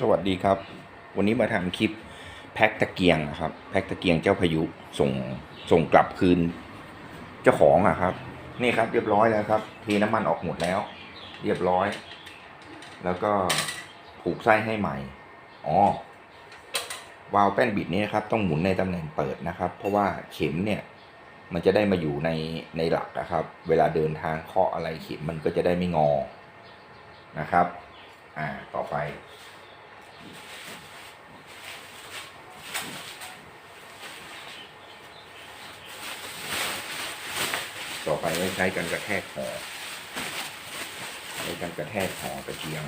สวัสดีครับ วันนี้มาทำคลิปแพ็คตะเกียงนะครับ แพ็คตะเกียงเจ้าพายุส่งส่งกลับคืน เจ้าของอะครับ นี่ครับเรียบร้อยแล้วครับเทน้ำมันออกหมดแล้ว เรียบร้อย แล้วก็ผูกไส้ให้ใหม่อ๋อวาล์วแป้นบิดนี้นะครับต้องหมุนในตำแหน่งเปิดนะครับ เพราะว่าเข็มเนี่ย มันจะได้มาอยู่ในในหลักนะครับ เวลาเดินทางเคาะอะไรเข็มมันก็จะได้ไม่งอนะครับ อ่าต่อไป ต่อไปไว้ใช้กันกระแทกหอใช้กันกระแทกหอกระเทีย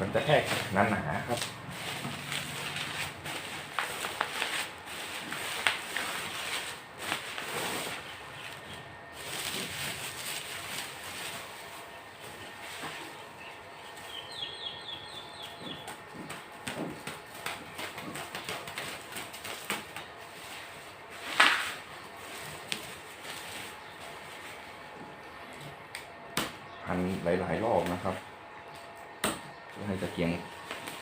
มหัวกันกระแทกหนาๆครับพันหลาย ๆ รอบนะครับเพื่อ ให้ตะเกียง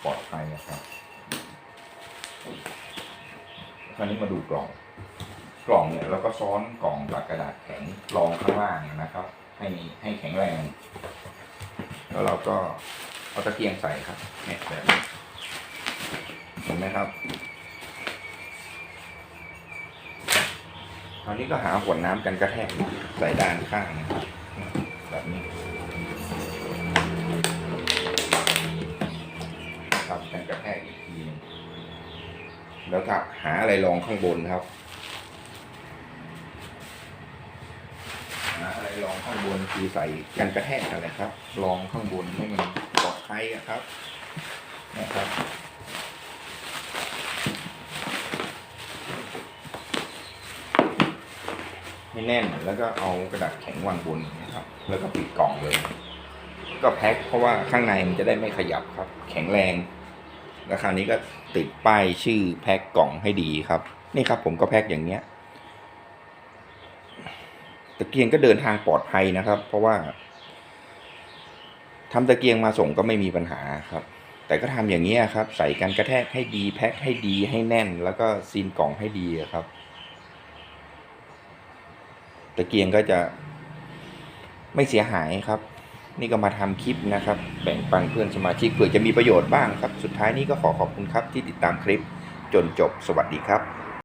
ปลอดภัยนะครับคราวนี้มาดูกล่อง กล่องเนี่ยเราก็ซ้อนกล่องจากกระดาษแข็งรองข้างล่างนะครับ ให้ให้แข็งแรง แล้วเราก็เอาตะเกียงใส่ครับเนี่ยแบบนี้เห็นไหมครับคราวนี้ก็หาขวดน้ำกันกระแทกใส่ด้านข้างนะครับแบบ แล้วก็หาอะไรรองข้างบนครับ หาอะไรรองข้างบนคือใส่กันกระแทกอะไรครับ รองข้างบนให้มันปลอดภัยครับ นะครับให้แน่นแล้วก็เอากระดาษแข็งวางบนนะครับ แล้วก็ปิดกล่องเลย ก็แพ็คเพราะว่าข้างในมันจะได้ไม่ขยับครับ แข็งแรง แล้วคราวนี้ก็ติดป้ายชื่อแพ็คกล่องให้ดีครับ นี่ครับผมก็แพ็คอย่างเนี้ยตะเกียงก็เดินทางปลอดภัยนะครับ เพราะว่าทำตะเกียงมาส่งก็ไม่มีปัญหาครับ แต่ก็ทำอย่างเนี้ยครับ ใส่กันกระแทกให้ดีแพ็คให้ดีให้แน่น แล้วก็ซีนกล่องให้ดีครับ ตะเกียงก็จะไม่เสียหายครับ นี่ก็มาทำคลิปนะครับ แบ่งปันเพื่อนสมาชิกเผื่อจะมีประโยชน์บ้างครับ สุดท้ายนี้ก็ขอขอบคุณครับที่ติดตามคลิปจนจบสวัสดีครับ